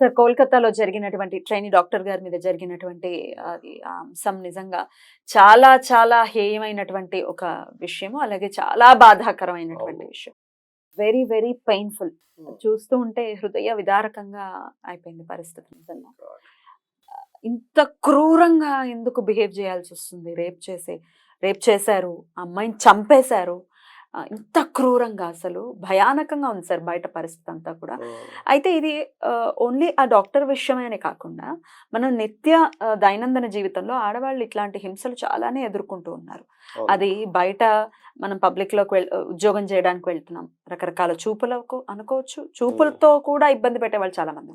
Sir కోల్కతాలో జరిగినటువంటి trainee doctor గారి మీద జరిగినటువంటి అది అంశం నిజంగా చాలా చాలా హేయమైనటువంటి ఒక విషయము అలాగే చాలా బాధాకరమైనటువంటి. విషయం వెరీ వెరీ పెయిన్ఫుల్. చూస్తూ ఉంటే హృదయ విదారకంగా అయిపోయింది పరిస్థితి నిజంగా. ఇంత క్రూరంగా ఎందుకు బిహేవ్ చేయాల్సి వస్తుంది రేప్ చేసే రేప్ చేశారు అమ్మాయిని చంపేశారు ఇంత క్రూరంగా అసలు భయానకంగా ఉంది సార్ బయట పరిస్థితి అంతా కూడా. అయితే ఇది ఓన్లీ ఆ డాక్టర్ విషయమేనే కాకుండా మనం నిత్య దైనందిన జీవితంలో ఆడవాళ్ళు ఇట్లాంటి హింసలు చాలానే ఎదుర్కొంటూ ఉన్నారు. అది బయట మనం పబ్లిక్లోకి వెళ్ ఉద్యోగం చేయడానికి వెళ్తున్నాం రకరకాల చూపులకు అనుకోవచ్చు చూపులతో కూడా ఇబ్బంది పెట్టే వాళ్ళు చాలా మంది.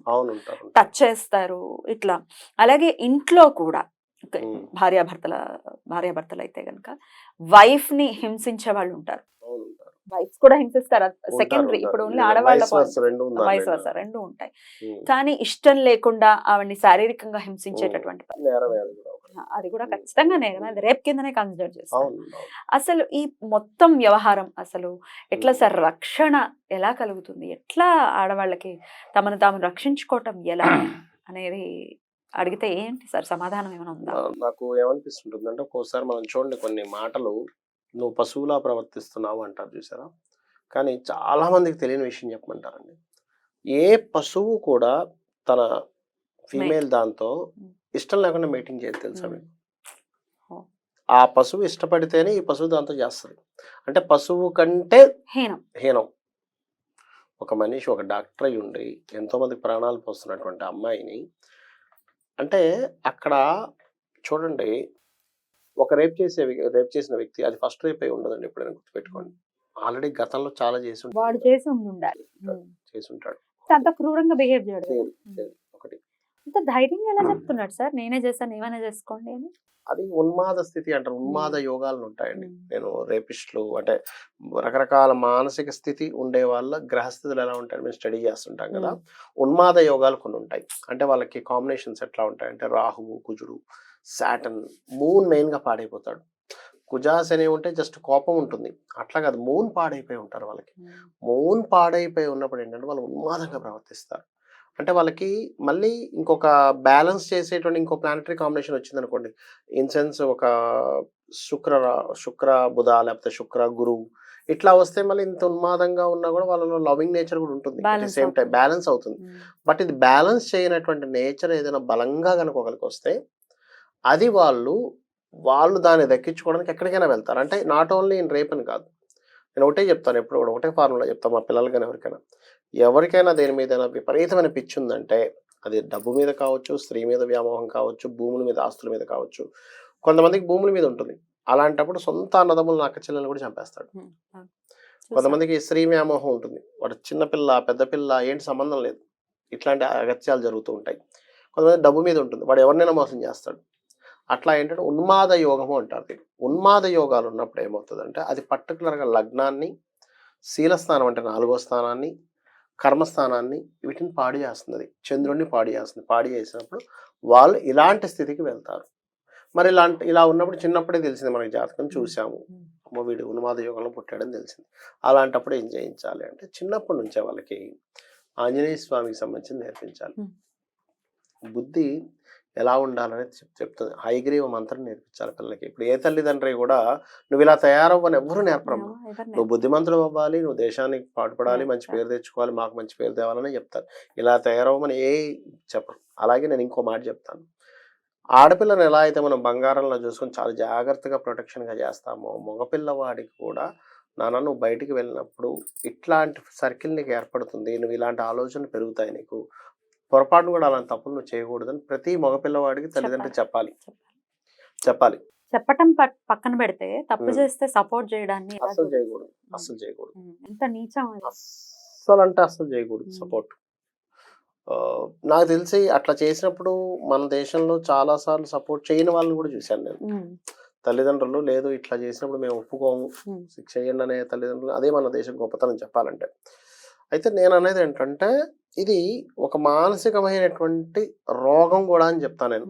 టచ్ చేస్తారు ఇట్లా అలాగే ఇంట్లో కూడా. భార్యాభర్తల భార్యాభర్తలు అయితే కనుక వైఫ్ని హింసించే వాళ్ళు ఉంటారు. వైఫ్స్ కూడా హింసిస్తారు సెకండరీ. ఇప్పుడు ఓన్లీ లేదా ఆడవాళ్ళ vice versa రెండు? వరుస ఉంటాయి. కానీ ఇష్టం లేకుండా ఆవిడ్ని శారీరకంగా హింసించేటటువంటి అది కూడా ఖచ్చితంగా నేరం అది రేప్ కిందనే కన్సిడర్ చేస్తాం అవును అవును. అసలు ఈ మొత్తం వ్యవహారం అసలు ఎట్లా. సార్ రక్షణ ఎలా కలుగుతుంది ఎట్లా ఆడవాళ్ళకి తమను తాము రక్షించుకోవటం ఎలా అనేది అడిగితే ఏంటి సార్ సమాధానం ఏమైనా ఉందా? నాకు ఏమనిపిస్తుంటుంది అంటే ఒక్కోసారి మనం చూడండి కొన్ని మాటలు నువ్వు పశువులా ప్రవర్తిస్తున్నావు అంటారు చూసారా? కానీ చాలా మందికి తెలియని విషయం చెప్పమంటారండి. ఏ పశువు కూడా తన ఫీమేల్ దాంతో. ఇష్టం లేకుండా మీటింగ్ చేయదు తెలుసా. మీకు. ఆ పశువు ఇష్టపడితేనే ఈ పశువు దాంతో చేస్తుంది. అంటే పశువు కంటే హీనం. హీనం. ఒక మనిషి ఒక డాక్టర్ అయి ఉండి ఎంతో మంది ప్రాణాలు పోస్తున్నటువంటి అమ్మాయిని అంటే అక్కడ చూడండి ఒక రేప్ చేసే రేప్ చేసిన వ్యక్తి అది ఫస్ట్ రేప్ అయి ఉండదండి ఎప్పుడైనా గుర్తుపెట్టుకోండి. ఆల్రెడీ గతంలో చాలా చేసి ఉంటాడు. వాడు చేసి ఉండి ఉండాలి. చేసి ఉంటాడు. అంత క్రూరంగా బిహేవ్ చేయడం అంత ధైర్యంగా ఎలా చెప్తున్నాడు సార్? నేనే చేస్తాను ఏమైనా చేసుకోండి అని? అది ఉన్మాద స్థితి అంటారు. ఉన్మాద యోగాలు ఉంటాయండి. నేను రేపిస్టులు అంటే రకరకాల మానసిక స్థితి ఉండే వాళ్ళ గ్రహస్థితులు ఎలా ఉంటాయని మేము స్టడీ చేస్తుంటాం కదా. ఉన్మాద యోగాలు కొన్ని ఉంటాయి. అంటే వాళ్ళకి కాంబినేషన్స్ ఎట్లా ఉంటాయి? అంటే రాహువు కుజుడు సాటన్ మూన్ మెయిన్గా పాడైపోతాడు. కుజాస్ అనేవి ఉంటే జస్ట్ కోపం ఉంటుంది. అట్లా కాదు మూన్ పాడైపోయి ఉంటారు వాళ్ళకి. మూన్ పాడైపోయి ఉన్నప్పుడు ఏంటంటే వాళ్ళు ఉన్మాదంగా ప్రవర్తిస్తారు. అంటే వాళ్ళకి మళ్ళీ ఇంకొక బ్యాలెన్స్ చేసేటువంటి ఇంకో ప్లానటరీ కాంబినేషన్ వచ్చింది అనుకోండి ఇన్ సెన్స్ ఒక శుక్ర శుక్ర బుధ లేకపోతే శుక్ర గురువు ఇట్లా వస్తే మళ్ళీ ఇంత ఉన్మాదంగా ఉన్నా కూడా వాళ్ళలో లవింగ్ నేచర్ కూడా ఉంటుంది. Same time. బ్యాలెన్స్ అవుతుంది. బట్ ఇది బ్యాలెన్స్ చేయనటువంటి నేచర్ ఏదైనా బలంగా కనుక ఒకరికి వస్తే అది వాళ్ళు వాళ్ళు దాన్ని దక్కించుకోవడానికి ఎక్కడికైనా వెళ్తారు. అంటే నాట్ ఓన్లీ ఇన్ రేప్ అని కాదు నేను ఒకటే చెప్తాను ఎప్పుడు కూడా ఒకటే ఫార్ములా చెప్తాను మా పిల్లలు కానీ ఎవరికైనా. ఎవరికైనా దేని మీద విపరీతమైన పిచ్చి ఉందంటే అది డబ్బు మీద కావచ్చు స్త్రీ మీద వ్యామోహం కావచ్చు భూముల మీద ఆస్తుల మీద కావచ్చు కొంతమందికి భూముల మీద ఉంటుంది. అలాంటప్పుడు సొంత అన్నదమ్ములు అక్క చెల్లెలు కూడా చంపేస్తాడు. కొంతమందికి స్త్రీ వ్యామోహం ఉంటుంది. వాడు చిన్నపిల్ల పెద్ద పిల్ల ఏంటి సంబంధం లేదు. ఇట్లాంటి అగత్యాలు జరుగుతూ ఉంటాయి. కొంతమంది డబ్బు మీద ఉంటుంది. వాడు ఎవరినైనా మోసం చేస్తాడు. అట్లా ఏంటంటే ఉన్మాద యోగము అంటారు ఉన్మాద యోగాలు ఉన్నప్పుడు ఏమవుతుందంటే అది పర్టికులర్గా లగ్నాన్ని శీలస్థానం అంటే నాలుగో స్థానాన్ని కర్మస్థానాన్ని వీటిని పాడు చేస్తుంది. చంద్రుడిని పాడు చేస్తుంది పాడు చేసినప్పుడు వాళ్ళు ఇలాంటి స్థితికి వెళ్తారు మరి ఇలాంటి ఇలా ఉన్నప్పుడు చిన్నప్పుడే తెలిసింది మనకి జాతకం చూసాము. అమ్మ వీడు ఉన్మాద యోగంలో పుట్టాడని తెలిసింది అలాంటప్పుడు ఏం చేయించాలి అంటే చిన్నప్పటి నుంచే వాళ్ళకి ఆంజనేయ స్వామికి సంబంధించి నేర్పించాలి. బుద్ధి ఎలా ఉండాలనేది చెప్ చెప్తుంది. హైగ్రీవ మంత్రం నేర్పించాలి పిల్లలకి. ఇప్పుడు ఏ తల్లిదండ్రి కూడా నువ్వు ఇలా తయారవ్వని ఎవ్వరూ నేర్పరమ్మా ఎవరు నువ్వు బుద్ధిమంతుడు అవ్వాలి నువ్వు దేశానికి పాటుపడాలి మంచి. పేరు తెచ్చుకోవాలి మాకు మంచి పేరు తేవాలని చెప్తారు. ఇలా తయారవ్వమని ఏ చెప్పరు. అలాగే నేను ఇంకో మాట చెప్తాను. ఆడపిల్లని ఎలా అయితే మనం బంగారంలో చూసుకొని చాలా జాగ్రత్తగా ప్రొటెక్షన్గా చేస్తామో మగపిల్లవాడికి కూడా నాన్న నువ్వు బయటికి వెళ్ళినప్పుడు ఇట్లాంటి సర్కిల్ నీకు ఏర్పడుతుంది నువ్వు ఇలాంటి ఆలోచనలు పెరుగుతాయి నీకు. పొరపాటును కూడా అలాంటి తప్పులు నువ్వు చేయకూడదని ప్రతి మగపిల్లవాడికి తల్లిదండ్రులు చెప్పాలి. చెప్పాలి. చెప్పటం పట్- పక్కన పెడితే తప్పు. చేస్తే సపోర్ట్ చేయడాన్ని చూడ- చేయకూడదు. ఉమ్. అస్సలు చేయకూడదు. ఎంత నీచం అది అస్సలు అంటే అస్సలు చేయకూడదు. సపోర్ట్ నాకు తెలిసి అట్లా చేసినప్పుడు మన దేశంలో చాలా సార్లు సపోర్ట్ చేయని వాళ్ళని కూడా చూశాను నేను. తల్లిదండ్రులు లేదు ఇట్లా చేసినప్పుడు మేము ఒప్పుకోము. శిక్ష చేయండి అనే తల్లిదండ్రులు అదే మన దేశం గొప్పతనం చెప్పాలంటే. అయితే నేను అనేది ఏంటంటే ఇది ఒక మానసికమైనటువంటి రోగం కూడా అని చెప్తాను నేను.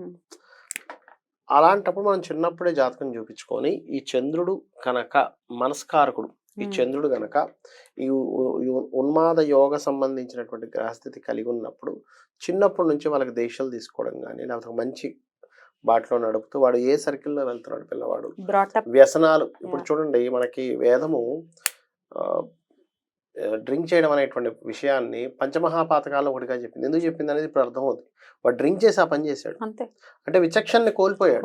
అలాంటప్పుడు మనం చిన్నప్పుడే జాతకం చూపించుకొని ఈ చంద్రుడు కనుక మనస్కారకుడు ఈ. చంద్రుడు గనక ఈ ఉన్మాద యోగ సంబంధించినటువంటి గ్రహస్థితి కలిగి ఉన్నప్పుడు చిన్నప్పటి నుంచి వాళ్ళకి దేశాలు తీసుకోవడం కానీ లేకపోతే మంచి బాటలో నడుపుతూ వాడు ఏ సర్కిల్లో వెళ్తున్నాడు పిల్లవాడు వ్యసనాలు ఇప్పుడు. చూడండి మనకి వేదము డ్రింక్ చేయడం అనేటువంటి విషయాన్ని పంచమహాపాతకాల్లో ఒకటిగా చెప్పింది. ఎందుకు చెప్పింది అనేది ఇప్పుడు అర్థమవుతుంది వాడు డ్రింక్ చేసి ఆ పని చేశాడు. అంతే. అంటే విచక్షణని కోల్పోయాడు.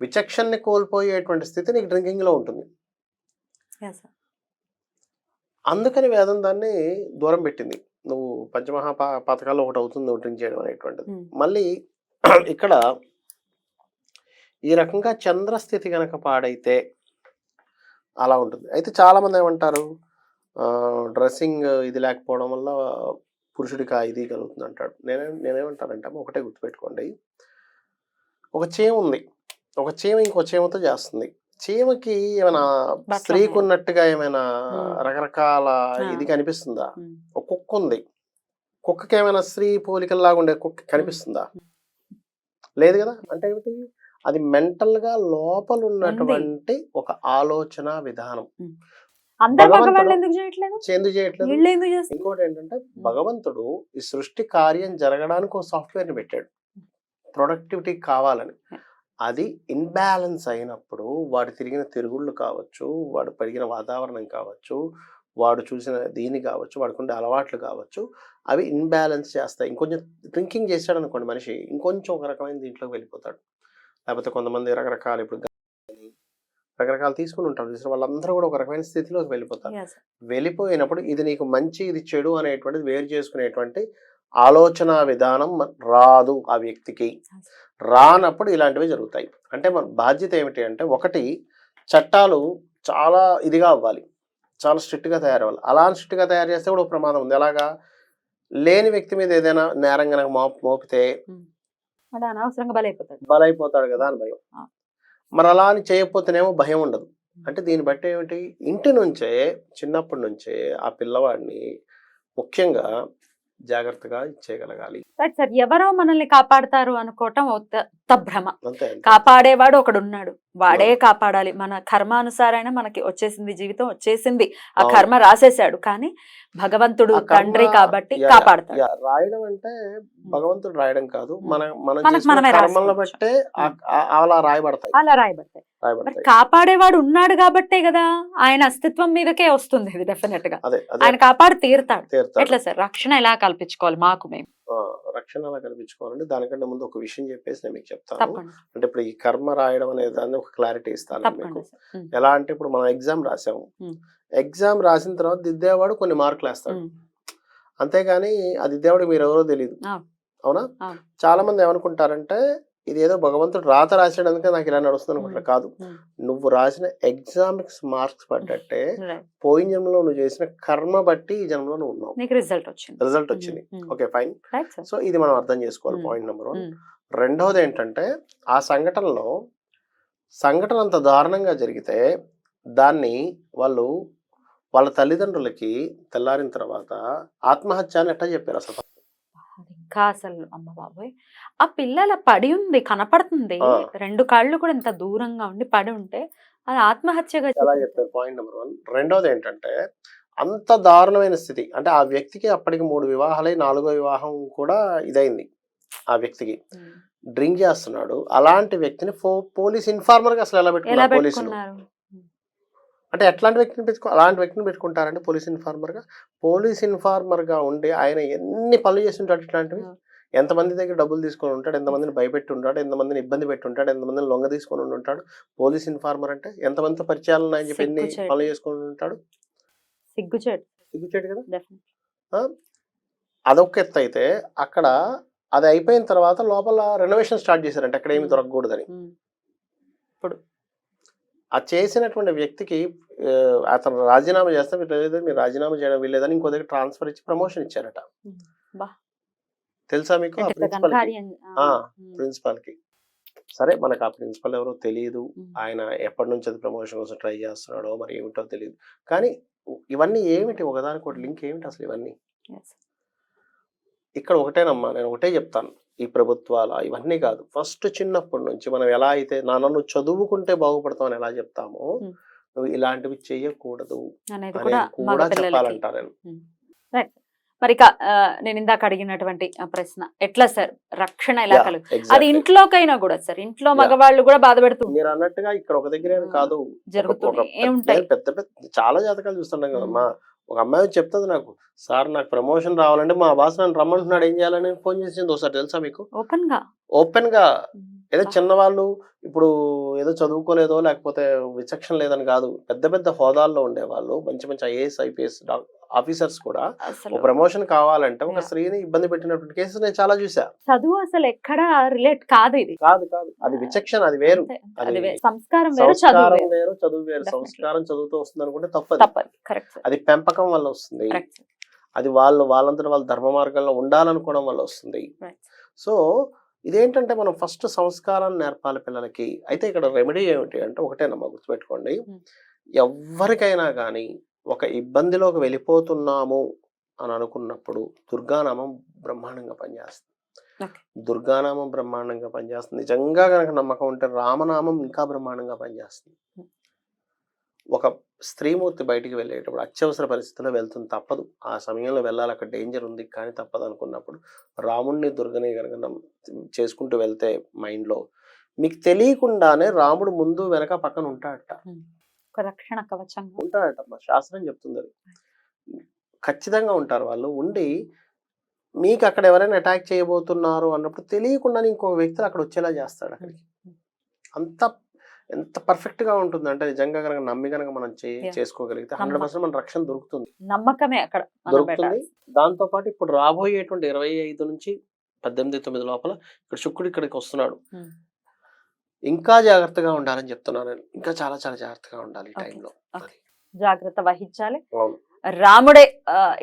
విచక్షణని కోల్పోయేటువంటి స్థితి నీకు డ్రింకింగ్లో ఉంటుంది. అందుకని వేదం దాన్ని దూరం పెట్టింది. నువ్వు పంచమహాపా పథకాల్లో ఒకటి అవుతుంది నువ్వు డ్రింక్ చేయడం అనేటువంటిది. ఉమ్, మళ్ళీ ఇక్కడ ఈ రకంగా చంద్రస్థితి కనుక పాడైతే అలా ఉంటుంది. అయితే చాలా మంది ఏమంటారు? డ్రెస్సింగ్ ఇది లేకపోవడం వల్ల పురుషుడికి ఆ ఇది కలుగుతుంది అంటాడు నేనే నేనేమంటానంటే అమ్మ ఒకటే గుర్తుపెట్టుకోండి. ఒక చీమ ఉంది. ఒక చీమ ఇంకో చీమతో చేస్తుంది. చీమకి ఏమైనా స్త్రీకి? ఉన్నట్టుగా ఏమైనా. రకరకాల. ఇది కనిపిస్తుందా. ఒక కుక్క ఉంది. కుక్కకి ఏమైనా స్త్రీ పోలికల్లాగా ఉండే కుక్క కనిపిస్తుందా? లేదు కదా? అంటే ఏమిటి? అది మెంటల్గా లోపల ఉన్నటువంటి ఒక ఆలోచన విధానం. అందరు ఎందుకు చేయట్లేదు? చేయట్లేదు. ఇంకోటి ఏంటంటే భగవంతుడు ఈ సృష్టి కార్యం జరగడానికి ఒక సాఫ్ట్వేర్ని పెట్టాడు. ప్రొడక్టివిటీ కావాలని. అది ఇన్బ్యాలెన్స్ అయినప్పుడు వాడు తిరిగిన తిరుగుళ్ళు కావచ్చు వాడు పెరిగిన వాతావరణం కావచ్చు వాడు చూసిన దీని కావచ్చు వాడుకుండే అలవాట్లు కావచ్చు అవి ఇన్బ్యాలెన్స్ చేస్తాయి. ఇంకొంచెం డ్రింకింగ్ చేశాడు అనుకోండి మనిషి ఇంకొంచెం ఒక రకమైన దీంట్లోకి వెళ్ళిపోతాడు. లేకపోతే కొంతమంది రకరకాల ఇప్పుడు రకరకాలు తీసుకుని ఉంటారు. చూసిన వాళ్ళందరూ కూడా ఒక రకమైన స్థితిలోకి వెళ్ళిపోతారు. వెళ్ళిపోయినప్పుడు ఇది నీకు మంచి ఇది చెడు అనేటువంటిది వేరు చేసుకునేటువంటి ఆలోచన విధానం రాదు ఆ వ్యక్తికి. రానప్పుడు ఇలాంటివి జరుగుతాయి. అంటే మన బాధ్యత ఏమిటి అంటే ఒకటి చట్టాలు చాలా ఇదిగా అవ్వాలి. చాలా స్ట్రిక్ట్గా తయారవ్వాలి. అలా స్ట్రిక్ట్గా తయారు చేస్తే కూడా ఒక ప్రమాదం ఉంది. ఎలాగా? లేని వ్యక్తి మీద ఏదైనా నేరం కనుక మోప మోపితే అనవసరంగా బలైపోతాడు. బలైపోతాడు కదా అని భయం. మరి అలా అని చేయకపోతేనేమో భయం ఉండదు. అంటే దీన్ని బట్టి ఏమిటి? ఇంటి నుంచే చిన్నప్పటి నుంచే ఆ పిల్లవాడిని ముఖ్యంగా జాగ్రత్తగా చేయగలగాలి సార్ ఎవరో మనల్ని కాపాడతారు అనుకోవటం అంతే అంతే. కాపాడేవాడు ఒకడు ఉన్నాడు వాడే కాపాడాలి. మన కర్మానుసారైన మనకి వచ్చేసింది జీవితం వచ్చేసింది. ఆ. కర్మ రాసేసాడు కానీ భగవంతుడు తండ్రి కాబట్టి కాపాడతాడు. రాయడం అంటే భగవంతుడు రాయడం కాదు. మన మనం కర్మలను. బట్టే అలా రాయబడతాయి. అలా రాయబడతాయి. మరి కాపాడేవాడు ఉన్నాడు కాబట్టే కదా ఆయన అస్తిత్వం మీదకే వస్తుంది ఇది డెఫినెట్గా. ఆయన కాపాడి తీరుతాడు. ఎట్లా సార్? రక్షణ ఎలా కల్పించుకోవాలి మాకు మేము? రక్షణ అలా కల్పించుకోవాలంటే దానికంటే ముందు ఒక విషయం చెప్పేసి నేను మీకు చెప్తాను. అంటే ఇప్పుడు ఈ కర్మ రాయడం అనే దాన్ని ఒక క్లారిటీ ఇస్తాను మీకు. ఎలా అంటే ఇప్పుడు మనం ఎగ్జామ్ రాసాము. ఎగ్జామ్ రాసిన తర్వాత దిద్దేవాడు కొన్ని మార్కులు వేస్తాడు. అంతేగాని ఆ దిద్దేవాడు మీరు ఎవరో తెలియదు అవును. చాలా మంది ఏమనుకుంటారంటే ఇది ఏదో భగవంతుడు రాత రాసాడు అందుకే నాకు ఇలా నడుస్తుంది అనుకుంటా కాదు. నువ్వు రాసిన ఎగ్జామ్స్ మార్క్స్ పడ్డట్టే. పోయిన జన్మలో నువ్వు చేసిన కర్మ బట్టి ఈ జన్మలో నువ్వు ఉన్నావు. రిజల్ట్ వచ్చింది. రిజల్ట్ వచ్చింది. ఓకే ఫైన్ సో ఇది మనం అర్థం చేసుకోవాలి. పాయింట్ నెంబర్ వన్ రెండవది ఏంటంటే ఆ సంఘటనలో సంఘటన అంత దారుణంగా జరిగితే దాన్ని వాళ్ళు వాళ్ళ తల్లిదండ్రులకి తెల్లారిన తర్వాత ఆత్మహత్య అని ఎట్లా చెప్పారు అసలు? అసలు అమ్మ బాబోయ్ ఆ పిల్లల పడి ఉంది కనపడుతుంది. రెండు కాళ్ళు కూడా ఇంత దూరంగా ఉండి పడి ఉంటే అది ఆత్మహత్యగా చూపించారు. చెప్పారు. పాయింట్ నెంబర్ వన్ రెండవది ఏంటంటే అంత దారుణమైన స్థితి. అంటే ఆ వ్యక్తికి అప్పటికి మూడు వివాహాలై నాలుగో వివాహం కూడా ఇదైంది ఆ వ్యక్తికి. డ్రింక్ చేస్తున్నాడు. అలాంటి వ్యక్తిని పోలీస్ ఇన్ఫార్మర్గా అసలు ఎలా పెట్టుకున్నారు? పోలీసులు. అంటే ఎట్లాంటి వ్యక్తిని పెట్టుకో అలాంటి వ్యక్తిని పెట్టుకుంటారంటే పోలీస్ ఇన్ఫార్మర్గా పోలీస్ ఇన్ఫార్మర్గా ఉండి ఆయన ఎన్ని పనులు చేసి ఉంటాడు ఇట్లాంటివి. ఎంతమంది దగ్గర డబ్బులు తీసుకొని ఉంటాడు ఎంతమందిని భయపెట్టి ఉంటాడు ఎంతమందిని ఇబ్బంది పెట్టి ఉంటాడు ఎంతమందిని లొంగ తీసుకొని ఉంటాడు. పోలీస్ ఇన్ఫార్మర్ అంటే ఎంతమందితో పరిచయాలు ఉన్నాయని చెప్పి ఎన్ని. పనులు చేసుకొని ఉంటాడు? సిగ్గుచేటు. కదా? అదొక ఎత్తు అయితే అక్కడ అది అయిపోయిన తర్వాత లోపల రెనోవేషన్ స్టార్ట్ చేశారంటే. అక్కడ ఏమి. దొరకకూడదని. ఆ చేసినటువంటి వ్యక్తికి అతను రాజీనామా చేస్తే మీరు లేదు మీరు రాజీనామా చేయడం వీల్లేదని ఇంకో దగ్గర ట్రాన్స్ఫర్ ఇచ్చి ప్రమోషన్ ఇచ్చారట. తెలుసా మీకు ప్రిన్సిపల్ ప్రిన్సిపల్కి సరే మనకు ఆ ప్రిన్సిపల్ ఎవరో తెలియదు. ఆయన ఎప్పటి నుంచి అది ప్రమోషన్ కోసం ట్రై చేస్తున్నాడో మరి ఏమిటో తెలియదు కానీ ఇవన్నీ ఏమిటి? ఒకదానికి ఒకటి లింక్ ఏమిటి అసలు ఇవన్నీ. ఇక్కడ ఒకటేనమ్మా నేను ఒకటే చెప్తాను. ఈ ప్రభుత్వాల ఇవన్నీ కాదు. ఫస్ట్ చిన్నప్పటి నుంచి మనం ఎలా అయితే నాన్న నువ్వు చదువుకుంటే బాగుపడతావు అని ఎలా చెప్తామో. నువ్వు ఇలాంటివి చెయ్యకూడదు అనేది కూడా అనేది కూడా మగ పిల్లలకి. చెప్పాలంటా నేను. మరి నేను ఇందాక అడిగినటువంటి ప్రశ్న ఎట్లా సార్? రక్షణ ఎలా కలుగు. అది ఇంట్లోకైనా కూడా సార్ ఇంట్లో. మగవాళ్ళు కూడా బాధపడుతూ మీరు అన్నట్టుగా ఇక్కడ ఒక దగ్గరే కాదు. ఉంటాయి. పెద్ద పెద్ద చాలా జాతకాలు చూస్తున్నాం కదమ్మా. ఒక అమ్మాయి చెప్తుంది నాకు సార్ నాకు ప్రమోషన్ రావాలంటే మా బాస్ నన్ను రమ్మంటున్నాడు ఏం చేయాలని? ఫోన్ చేసింది. ఒకసారి తెలుసా మీకు? ఓపెన్గా ఓపెన్గా ఏదో చిన్నవాళ్ళు ఇప్పుడు ఏదో చదువుకోలేదో లేకపోతే విచక్షణ లేదని కాదు పెద్ద పెద్ద హోదాల్లో ఉండేవాళ్ళు మంచి మంచి ఐఏఎస్ ఐపీఎస్ ఆఫీసర్స్ కూడా. ప్రమోషన్ కావాలంటే ఒక. స్త్రీని ఇబ్బంది పెట్టినటువంటి కేసెస్ నేను చాలా చూసా చదువు అసలు ఎక్కడ రిలేట్ కాదు ఇది. కాదు కాదు. అది విచక్షణ అది వేరు. అది సంస్కారం వేరు చదువు వేరు. సంస్కారం చదువుతూ వస్తుంది అనుకుంటే తప్పదు. అది పెంపకం వల్ల వస్తుంది. అది వాళ్ళు వాళ్ళంతట వాళ్ళ ధర్మ మార్గంలో ఉండాలనుకోవడం వల్ల వస్తుంది. సో ఇదేంటంటే మనం ఫస్ట్ సంస్కారాన్ని నేర్పాలి పిల్లలకి అయితే ఇక్కడ రెమెడీ ఏమిటి అంటే ఒకటేనమ్మా గుర్తుపెట్టుకోండి Hmm. ఎవరికైనా కానీ ఒక ఇబ్బందిలోకి వెళ్ళిపోతున్నాము అని అనుకున్నప్పుడు దుర్గానామం బ్రహ్మాండంగా పనిచేస్తుంది. దుర్గానామం బ్రహ్మాండంగా పనిచేస్తుంది నిజంగా కనుక నమ్మకం ఉంటే రామనామం ఇంకా బ్రహ్మాండంగా పనిచేస్తుంది. ఒక స్త్రీమూర్తి బయటికి వెళ్ళేటప్పుడు అత్యవసర పరిస్థితుల్లో వెళ్తుంది. తప్పదు. ఆ సమయంలో వెళ్ళాలి. అక్కడ డేంజర్ ఉంది. కానీ తప్పదు అనుకున్నప్పుడు రాముడిని దుర్గని కనుక చేసుకుంటూ వెళ్తే మైండ్లో మీకు తెలియకుండానే రాముడు ముందు వెనక పక్కన ఉంటాడట. రక్షణ కవచంగా. ఉంటాడట మా శాస్త్రం చెప్తుంది అది. ఖచ్చితంగా ఉంటారు వాళ్ళు. ఉండి మీకు అక్కడ ఎవరైనా అటాక్ చేయబోతున్నారు అన్నప్పుడు తెలియకుండానే ఇంకో వ్యక్తులు అక్కడ వచ్చేలా చేస్తాడు అక్కడికి. అంత ఎంత పర్ఫెక్ట్గా ఉంటుంది అంటే నిజంగా కనుక నమ్మి కనుక మనం. చేసుకోగలిగితే హండ్రెడ్ పర్సెంట్ మన రక్షణ దొరుకుతుంది నమ్మకమే అక్కడ దొరుకుతుంది. దాంతో పాటు ఇప్పుడు రాబోయేటువంటి ఇరవై ఐదు నుంచి పద్దెనిమిది తొమ్మిది లోపల ఇక్కడ శుక్రుడు ఇక్కడికి వస్తున్నాడు. ఇంకా జాగ్రత్తగా ఉండాలని చెప్తున్నాను నేను ఇంకా చాలా చాలా జాగ్రత్తగా ఉండాలి ఈ. టైంలో. జాగ్రత్త వహించాలి రాముడే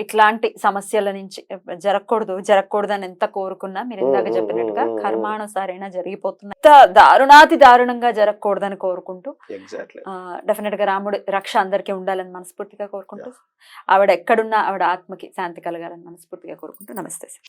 ఇట్లాంటి సమస్యల నుంచి జరగకూడదు జరగకూడదని ఎంత కోరుకున్నా మీరు ఇందాక చెప్పినట్టుగా. కర్మానుసారైనా జరిగిపోతుంది. దారుణాతి దారుణంగా జరగకూడదని కోరుకుంటూ డెఫినెట్గా రాముడి రక్ష అందరికీ ఉండాలని మనస్ఫూర్తిగా కోరుకుంటూ ఆవిడ ఎక్కడున్నా ఆవిడ ఆత్మకి శాంతి కలగాలని మనస్ఫూర్తిగా కోరుకుంటూ నమస్తే సార్.